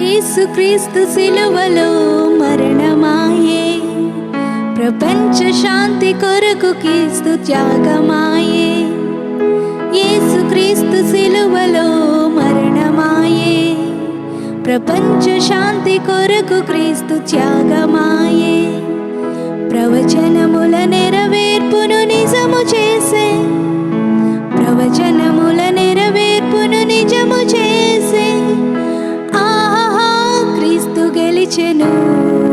యేసుక్రీస్తు సిలువలో మరణమాయే ప్రపంచ శాంతి కొరకు క్రీస్తు త్యాగమాయే యేసుక్రీస్తు సిలువలో మరణమాయే. ప్రపంచ శాంతి కొరకు క్రీస్తు త్యాగమాయే. ప్రవచనముల నెరవేర్పును నిజము చేసే. ప్రవచనముల నెరవేర్పును నిజము చేసే. ఆహా క్రీస్తు గెలిచెను.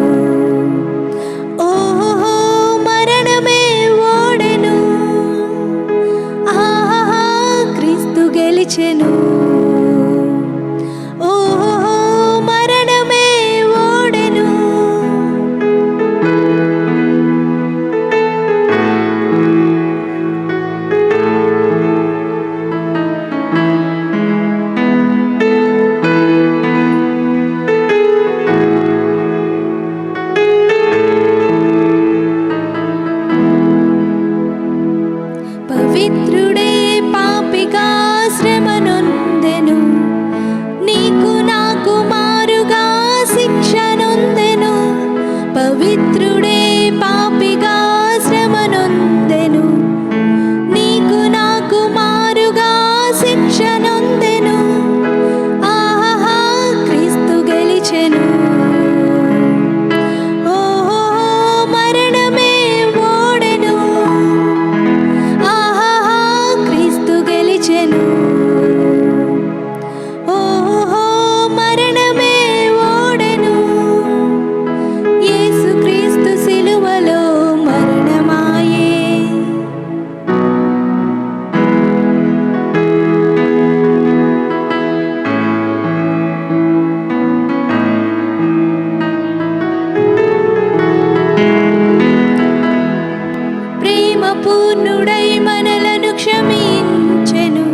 ప్రేమ పూర్ణుడై మనలను క్షమించెను.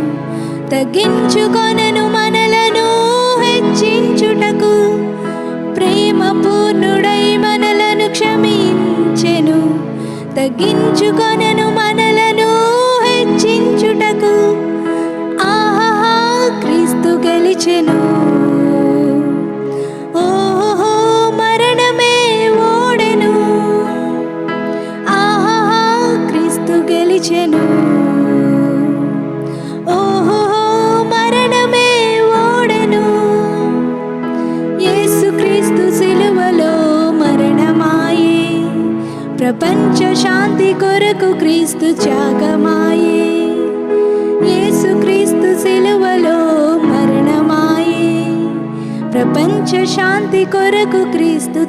తగ్గించుకొనను మనలను హెచ్చించుటకు. ప్రేమ పూర్ణుడై మనలను క్షమించెను. తగ్గించుకొనను మనల గెలిచెను ఓహో మరణమే ఓడెను. యేసుక్రీస్తు సిలువలో మరణమాయే. ప్రపంచ శాంతి కొరకు క్రీస్తు త్యాగమాయే. యేసుక్రీస్తు సిలువలో మరణమాయే. ప్రపంచ శాంతి కొరకు క్రీస్తు